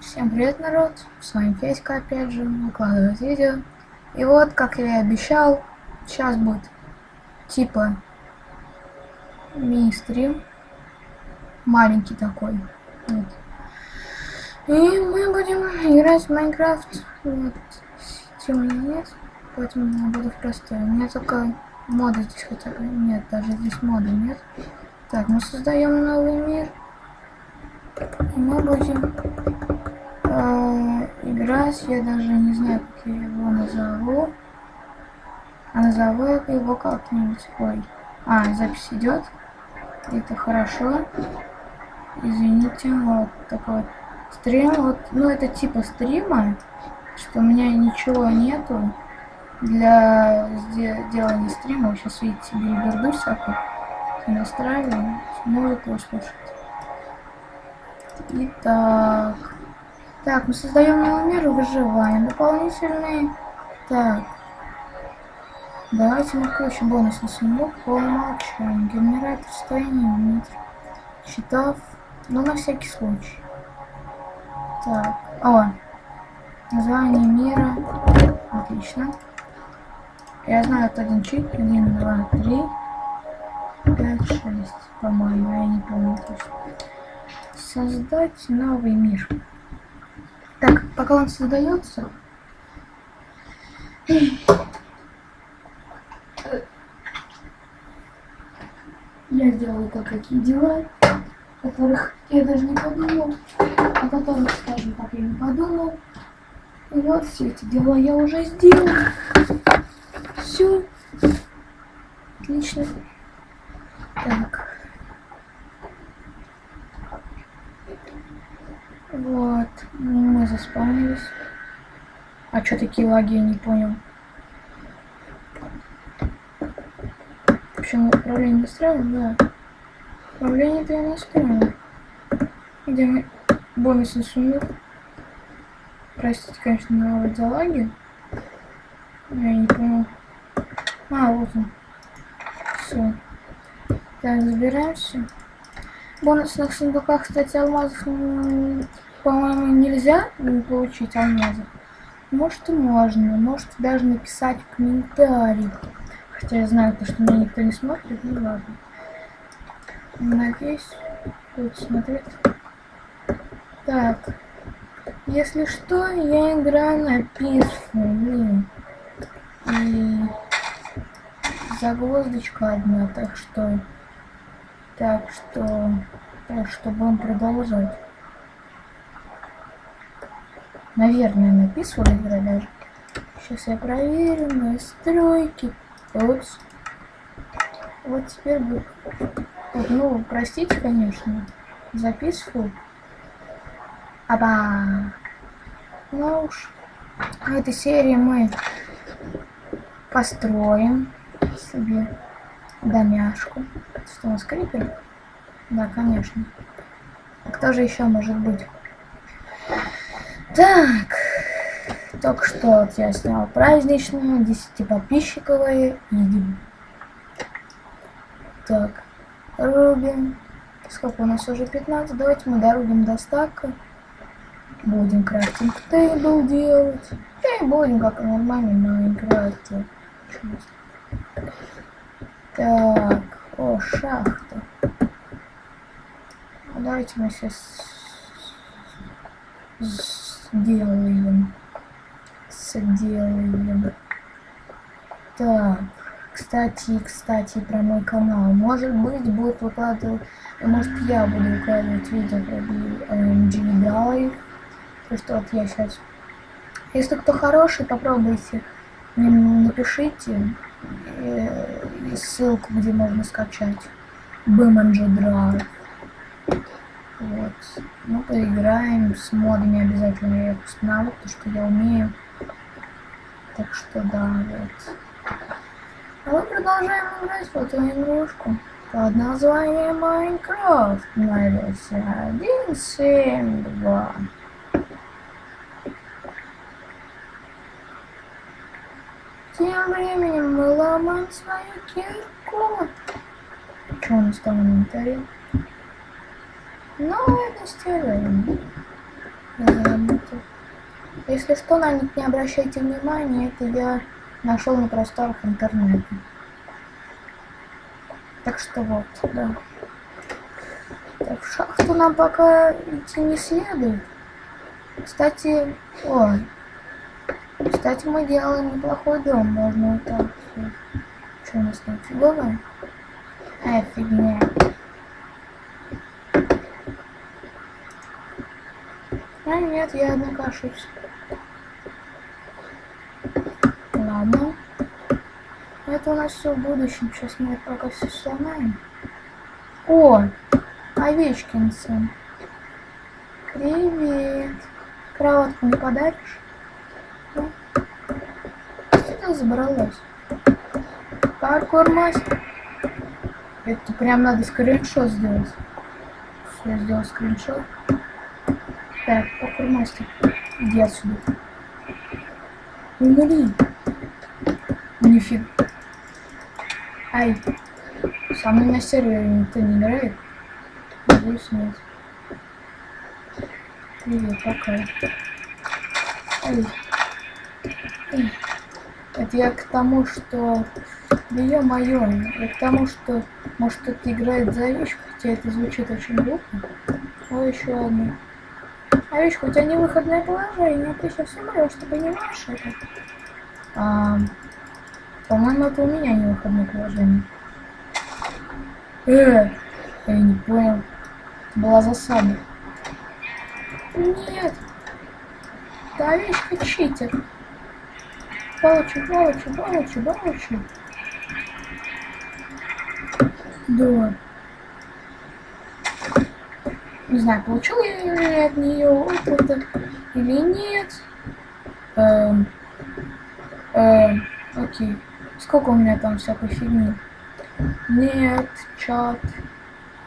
Всем привет, народ! С вами Федька, опять же, выкладывает видео. И вот, как я и обещал, сейчас будет типа мини-стрим. Маленький такой. Вот. И мы будем играть в Майнкрафт. Вот. Меня нет, поэтому я буду в простой. У меня только моды здесь хотя бы нет, даже здесь моды нет. Так, мы создаем новый мир. И мы будем играть. Я даже не знаю, как я его назову. А назову я его как-нибудь. Ой. А, запись идет. Это хорошо. Извините, вот такой стрим. Вот, ну, это типа стрима, что у меня ничего нету для делания стрима. Сейчас видите билиберду всякую. Настраиваю, музыку слушать. Итак. Так, мы создаем новый мир, выживаем. Дополнительные. Так. Давайте включим бонусный сундук по умолчанию. Генератор строения метр. Счетов. Ну, на всякий случай. Так. О. Название мира. Отлично. Я знаю это один чит. Один, два, три. Пять, шесть. По-моему, я не помню создать новый мир. Так, пока он создается, я сделаю кое-какие дела, о которых я даже не подумал, о которых, скажем так, я не подумал. И вот все эти дела я уже сделал. Все. Отлично. Так. Вот, мы заспавнились. А что такие лаги, я не понял. Почему управление настроено? Да. Управление-то я настроил. Где мы бонусный сундук? Простите, конечно, на за лаги. Я не понял. А, вот он. Все. Так, забираемся. В бонусных сундуках, кстати, алмазов по-моему, нельзя получить алмазы. Может и можно, может даже написать в комментариях. Хотя я знаю, то, что меня никто не смотрит, ну ладно. Надеюсь, будет смотреть. Так. Если что, я играю на Peaceful. И загвоздочка одна, так что... Так что... Так что будем продолжать. Наверное, написывали игра даже. Сейчас я проверю настройки. Упс. Вот теперь будет. Ну, простите, конечно. Записываю. Аба. Ну уж. В этой серии мы построим себе домяшку. Что у нас крипер? Да, конечно. А кто же еще может быть? Так, только что вот я снял праздничные, 10 подписчиковые, идем. Так, рубим. Сколько у нас уже 15? Давайте мы дорубим до стака. Будем крафтинг тейбл делать. И будем как нормальный Майнкрафте. Так, о, шахта. Давайте мы сейчас сделаем. Сделаем. Так. Кстати, кстати, про мой канал. Может быть, будет выкладывать... Может, я буду выкладывать видео про BMG Drive. То, что вот я сейчас... Если кто хороший, попробуйте. Напишите э, ссылку, где можно скачать. BMG Drive. Вот. Ну, поиграем с модами обязательно я их установлю, потому что я умею. Так что да, вот. А мы продолжаем играть в эту игрушку под названием Майнкрафт на версии 1.7.2. Тем временем мы ломаем свою кирку. Что у нас там в инвентаре? Новое достижение. Если что, на них не обращайте внимания, это я нашел на просторах интернета. Так что вот, да. Так, в шахту нам пока идти не следует. Кстати, ой. Кстати, мы делаем неплохой дом, можно вот так. Что у нас там фиговое? А, фигня. А нет, я однако. Ладно. Это у нас все в будущем. Сейчас мы пока все сломаем. О, Овечкинсон. Привет. Кроватку не подаришь? Ну, Сюда забралась. Паркур мастер. Это прям надо скриншот сделать. Все, я сделал скриншот. Так, паркур мастер. Иди отсюда. Умри. Нифига. Ай. Со мной на сервере никто не играет. Надеюсь, нет. Привет, пока. Ай. Ай. Это я к тому, что... Да ё-моё, я к тому, что может кто-то играет за вещь, хотя это звучит очень глупо. О, еще одна. А видишь, у тебя невыходное положение, ты сейчас умрешь, ты понимаешь это? А, по-моему, это у меня невыходное положение. Э, я не понял. Была засада. Нет. Давичка читер. Получи, получи, получи, получи. Да. Не знаю, получил я от нее опыта или нет. Эм, эм, окей. Сколько у меня там всякой фигни? Нет, чат.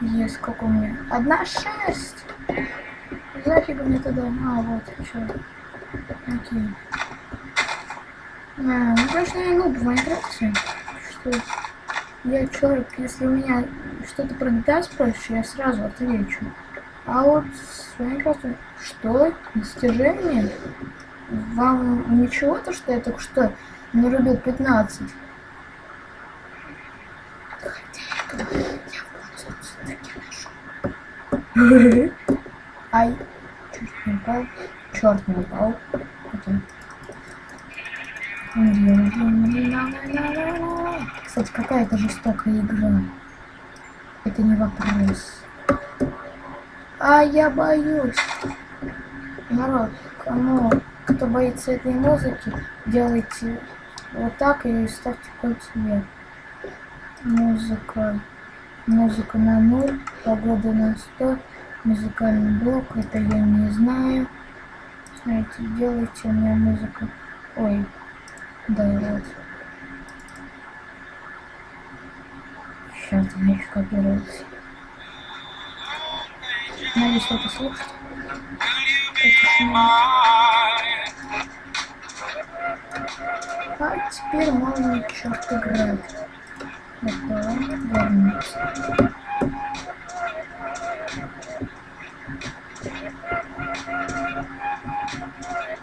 Есть сколько у меня? Одна шесть. Зафига мне туда. А, вот, что. Окей. А, ну, конечно, я нуб в Майнкрафте. Что? Я человек, если у меня что-то про GTA спросишь, я сразу отвечу. А вот с Майнкрафтом, что? Достижение? Вам ничего то, что я только что нарубил 15? Ай, чуть не упал. Черт не упал. Кстати, какая-то жестокая игра. Это не вопрос. А я боюсь. Народ, кому, кто боится этой музыки, делайте вот так и ставьте вверх. Музыка. Музыка на ноль, погода на 100, музыкальный блок, это я не знаю. Знаете, делайте у меня музыка. Ой, да, вот. Сейчас, значит, копируется. Надо слушать. Это шумно. А теперь можно черт играть. Это вернуться.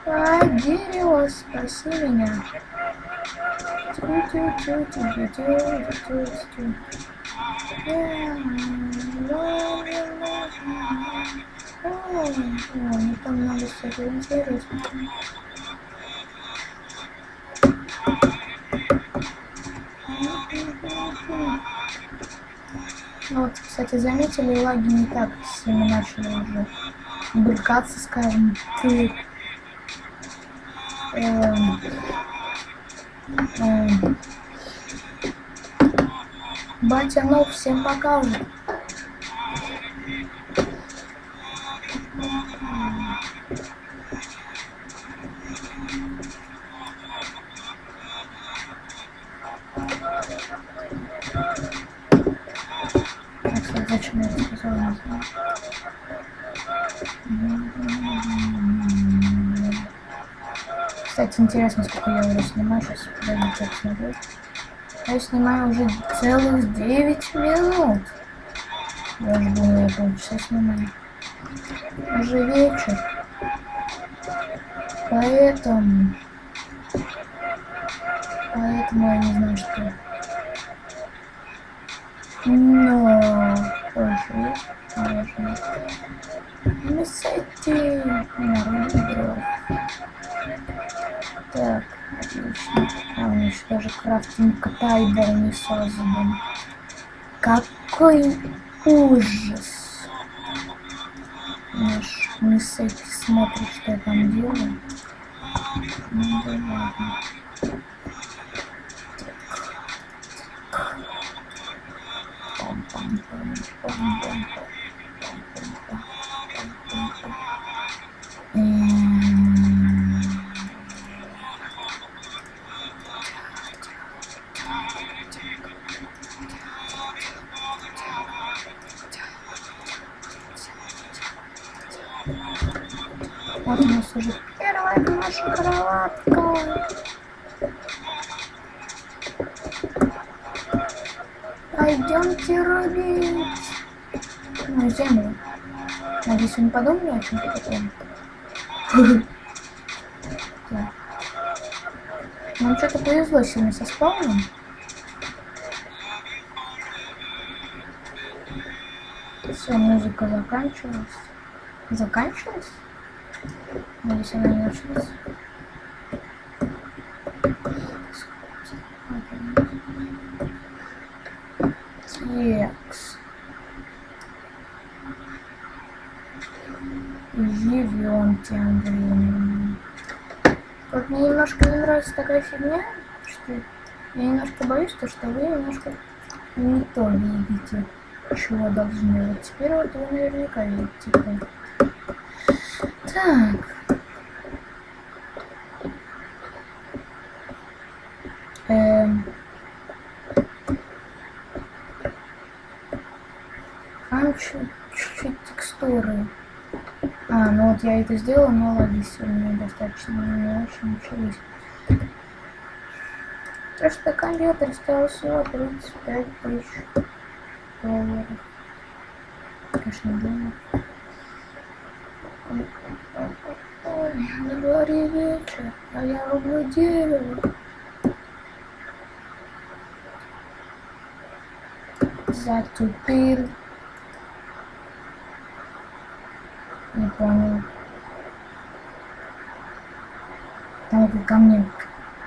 А, дерево, спаси меня. Тю-тю-тю-тю-тю-тю-тю-тю. О, мне там много всего интересного. Ну вот, кстати, заметили, лаги не так сильно начали уже брыкаться, скажем. Ты... Эм, эм, батя ног всем покажет. Так, интересно, сколько я уже снимаю. Сейчас подойдите посмотреть. Я снимаю уже целых 9 минут. Я уже думаю, я полчаса снимаю. Уже вечер. Поэтому... Поэтому я не знаю, что... Но... Хорошо? Хорошо. Мисайте народный дров. Так, у еще даже крафтинг тайбер не создан. Какой ужас. Наш Мисайте смотрит, что я там делаю. Ну да ладно. Вот у нас уже первая наша кроватка. Пойдемте рубить. Ну, землю. Надеюсь, вы не подумали о чем-то таком. Нам что-то повезло сегодня со спауном. Все, музыка заканчивалась. Заканчивалась? Надеюсь, она не началась. Текс. Живем тем временем. Вот мне немножко не нравится такая фигня, что я немножко боюсь, то, что вы немножко не то видите, чего должны. Вот теперь вот вы наверняка видите. Так. Эм. Там чуть-чуть текстуры. А, ну вот я это сделала, но логис у меня достаточно не очень начались. То что компьютер стоил всего 35 тысяч долларов. Конечно, денег. На дворе вечер, а я рублю дерево. Затупил. Не понял. Это ко мне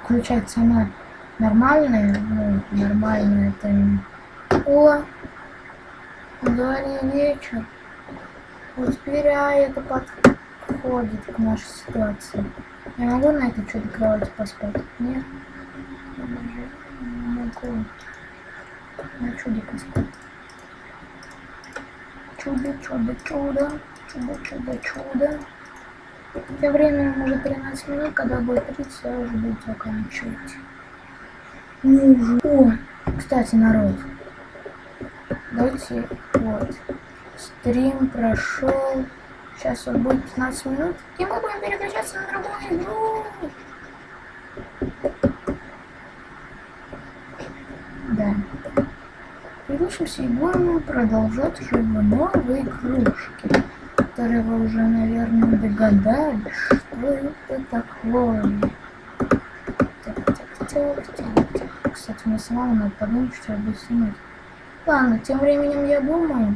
включается она нормальная, ну, нормальная, это не... О, на дворе вечер. Вот теперь а это подходит к нашей ситуации. Я могу на этой чудо кровати поспать? Нет? Я даже не могу на чудо поспать. Чудо, чудо, чудо. Чудо, чудо, чудо. Тем временем уже 13 минут, когда будет 30, я уже буду заканчивать. Ну уже. О, кстати, народ. Давайте, вот. Стрим прошел. Сейчас вот будет 15 минут. И мы будем переключаться на другую игру. Да. Переключимся и будем продолжать уже в новые игрушки которые вы уже, наверное, догадались, что это такое. Так, так, так, так, так. Кстати, мне самому надо подумать, что снимать. Ладно, тем временем я думаю,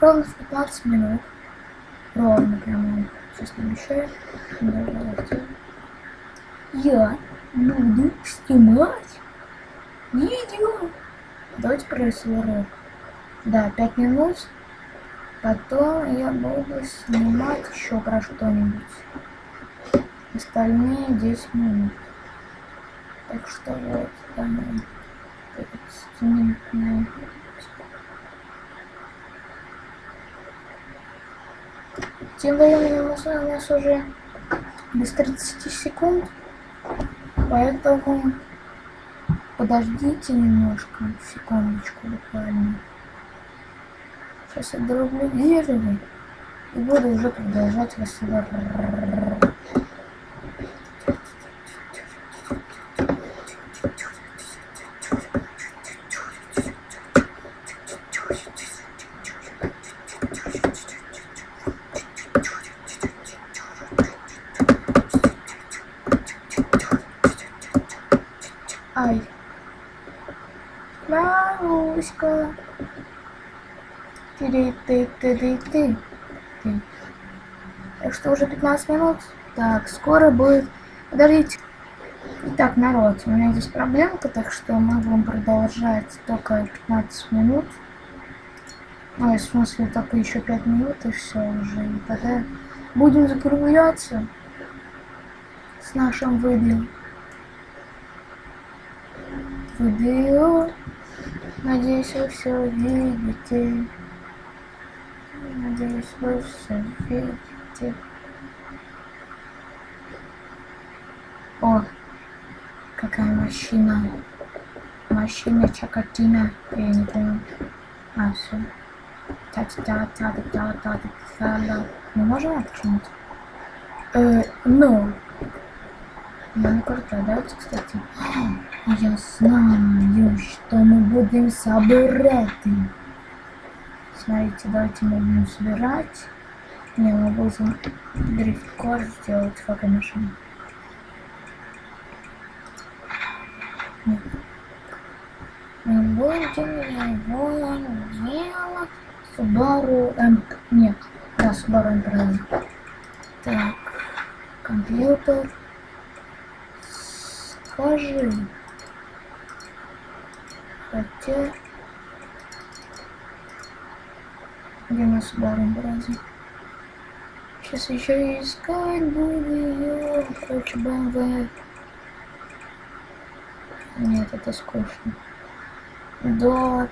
ровно в 15 минут, ровно прямо, сейчас не обещаю, я буду снимать видео. Давайте про СВР. Да, 5 минут. Потом я буду снимать еще про что-нибудь. Остальные 10 минут. Так что вот, там 30-минутная Тем временем у нас уже без 30 секунд, поэтому подождите немножко, секундочку буквально. Сейчас я дорублю дерево и буду уже продолжать разговор. Ты, ты, ты, ты. Так что уже 15 минут. Так, скоро будет... Подождите. Итак, народ, у меня здесь проблемка, так что мы будем продолжать только 15 минут. Ну, в смысле, только еще 5 минут и все уже. И тогда будем закругляться с нашим видео. Видео. Надеюсь, вы все видите не слышно, видите. О, какая машина. Машина Чакатина. Я не понял. А, все. Так, да, так, да, так, да, да. Мы можем откинуть? Э, ну. Нам карта дается, кстати. Я знаю, что мы будем собирать. Смотрите, давайте мы будем собирать. Не, мы будем дрифт-кор сделать. Нет. Мы будем его делать Subaru M... Нет, да, Subaru Impreza. Так, компьютер. Скажи. Хотя... Где у нас Subaru Impreza? Сейчас еще искать буду ее. Короче, BMW. Нет, это скучно. Dodge,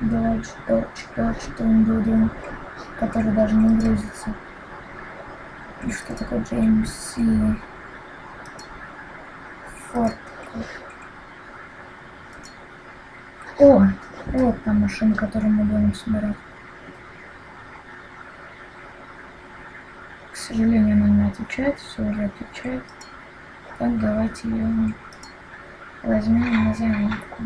Dodge, Dodge, Дун, Дун, который даже не грузится. И что такое GMC? Ford. О, вот та машина, которую мы будем собирать. К сожалению, она не отвечает, все уже отвечает. Так, давайте ее возьмем на заметку.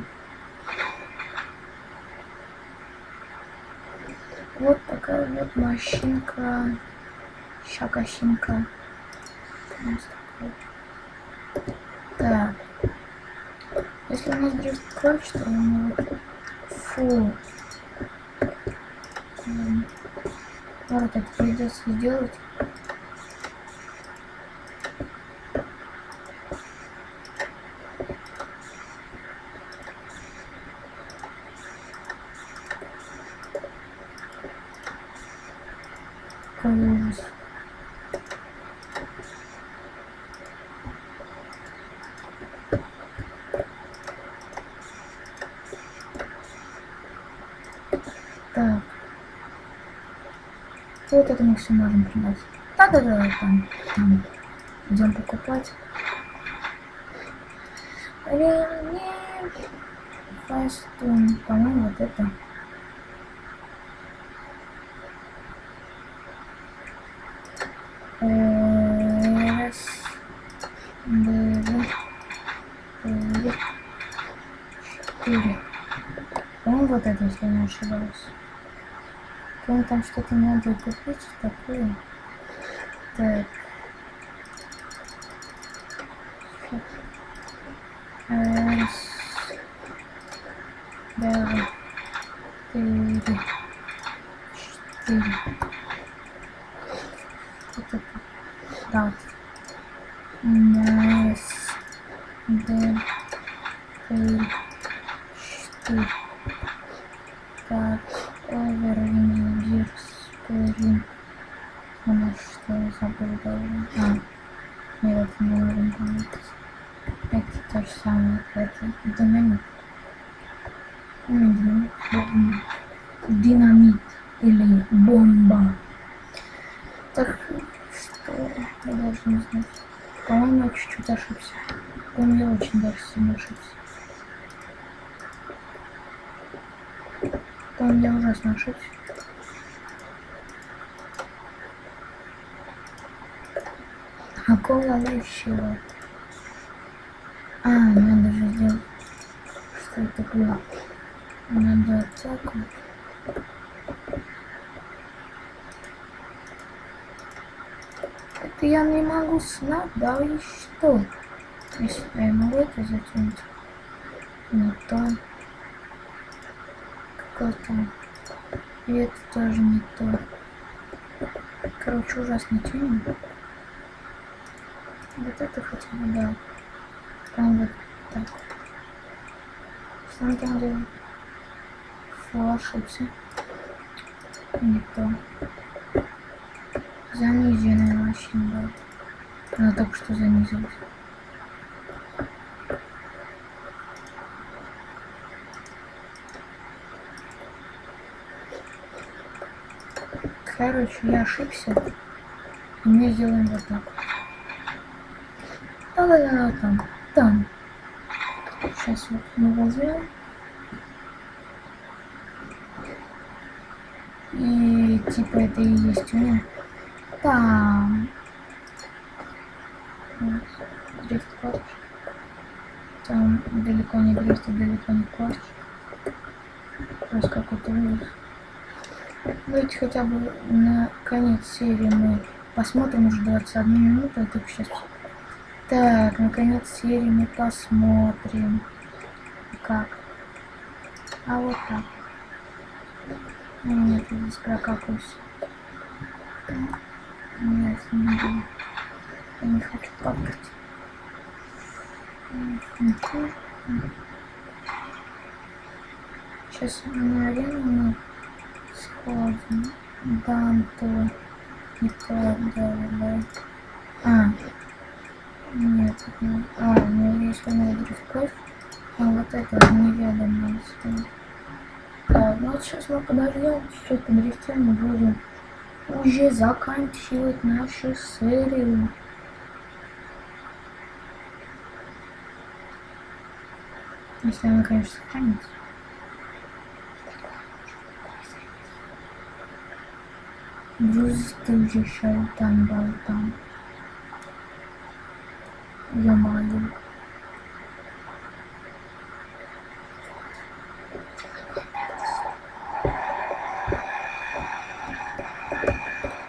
Вот такая вот машинка. Щакощинка. Так. Если у нас дрифт кровь, то у него... Фу. Вот это придется сделать. ужас. Так. Вот это мы все можем продать. Да-да-да, там, там. Идем покупать. Ремни. Фастун. По-моему, вот это. началось. Он там что-то надо купить такое. Так. Раз. Давай. Ошибся. По-моему, я очень даже сильно ошибся. Там я ужасно ошибся. Какого лучшего? А, надо же сделать. Что это было? Надо атаку. Я не могу снать, да и что? Если я могу это затянуть? Не то. кота. И это тоже не то. Короче, ужасный тюнинг. Вот это хотя бы да. Прям вот так. На самом деле, фу, ошибся. Не то. Заниженная вообще была. Она только что занизилась. Короче, я ошибся. И мы сделаем вот так. Да-да-да, там. Там. Сейчас вот мы возьмем. И типа это и есть тюнинг. Там. Вот. Дрифт квадр. Там далеко не дрифт, и далеко не квадр. Просто какой-то ужас. Давайте хотя бы на конец серии мы посмотрим уже 21 минуту. Это сейчас. Так, на конец серии мы посмотрим. Как? А вот так. А, Нет, я здесь прокакаюсь. Нет, не буду. Я не хочу какать. Сейчас на арену сходим. Данто. Не то, да, да. А. Нет, это не- А, у меня есть новый дрифт А вот это неведомое. стоит. Так, ну вот сейчас мы подождем, чуть-чуть подрифтим и будем уже заканчивать нашу серию. Если она, конечно, сохранится. Грузистый шайтан болтан. Ё-моё.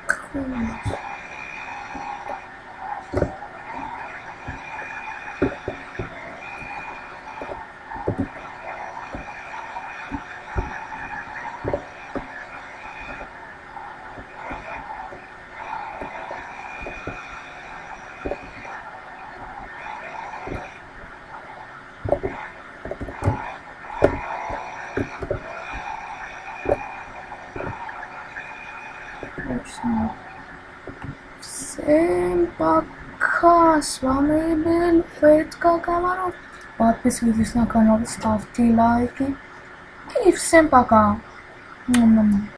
Какой ужас. Точно. Всем пока! С вами был Федка Комаров. Подписывайтесь на канал, ставьте лайки.